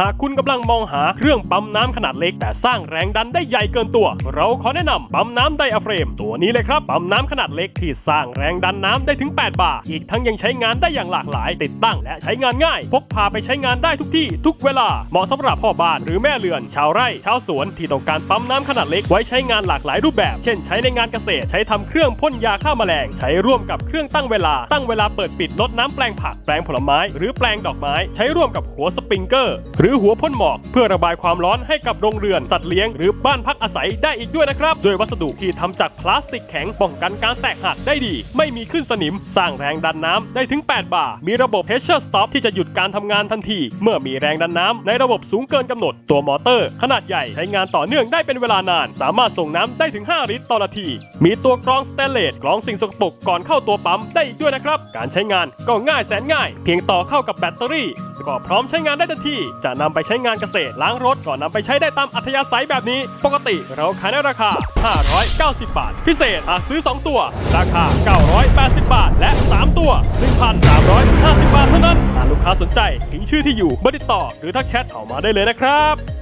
หากคุณกำลังมองหาเครื่องปั๊มน้ำขนาดเล็ก แต่สร้างแรงดันได้ใหญ่เกินตัว เราขอแนะนำปั๊มน้ำไดอะเฟรม ตัวนี้เลยครับ ปั๊มน้ำขนาดเล็กที่สร้างแรงดันน้ำได้ถึง 8 บาร์อีกทั้งยังใช้งานได้อย่างหลากหลาย ติดตั้งและใช้งานง่าย พกพาไปใช้งานได้ทุกที่ ทุกเวลา เหมาะสำหรับพ่อบ้านหรือแม่เรือน ชาวไร่ชาวสวนที่ต้องการปั๊มน้ำขนาดเล็กไว้ใช้งานหลากหลายรูปแบบ เช่น ใช้ในงานเกษตร ใช้ทำเครื่องพ่นยาฆ่าแมลง ใช้ร่วมกับเครื่องตั้งเวลา ตั้งเวลาเปิดปิดลดน้ำแปลงผักแปลงผลไม้ หรือแปลงดอกไม้ ใช้ร่วมกับหัวสปริงเกอร์รือหัวพ่นหมอก เพื่อระบายความร้อนให้กับโรงเรือนสัตว์เลี้ยงหรือบ้านพักอาศัยได้อีกด้วยนะครับด้วยวัสดุที่ทำจากพลาสติกแข็งป้องกันการแตกหักได้ดี ไม่มีขึ้นสนิม สร้างแรงดันน้ำได้ถึง 8 บาร์มีระบบ pressure stop ที่จะหยุดการทำงานทันที เมื่อมีแรงดันน้ำในระบบสูงเกินกำหนดตัวมอเตอร์ ขนาดใหญ่ใช้งานต่อเนื่องได้เป็นเวลานาน สามารถส่งน้ำได้ถึง 5 ลิตรต่อนาที มีตัวกรองสเตนเลสกรองสิ่งสกปรกก่อนเข้าตัวปั๊มได้อีกด้วยนะครับ การใช้งานก็ง่ายแสนง่าย เพียงต่อเข้ากับแบตเตอรี่ก็พร้อมใช้งานได้ทันทีจะนำไปใช้งานเกษตรล้างรถก็นำไปใช้ได้ตามอัธยาศัยแบบนี้ ปกติเราขายในราคา 590 บาท พิเศษหากซื้อ 2 ตัว ราคา 980 บาท และ 3 ตัว 1,350 บาทเท่านั้นหากลูกค้าสนใจทิ้งชื่อที่อยู่เบอร์ติดต่อ หรือทักแชทเข้ามาได้เลยนะครับ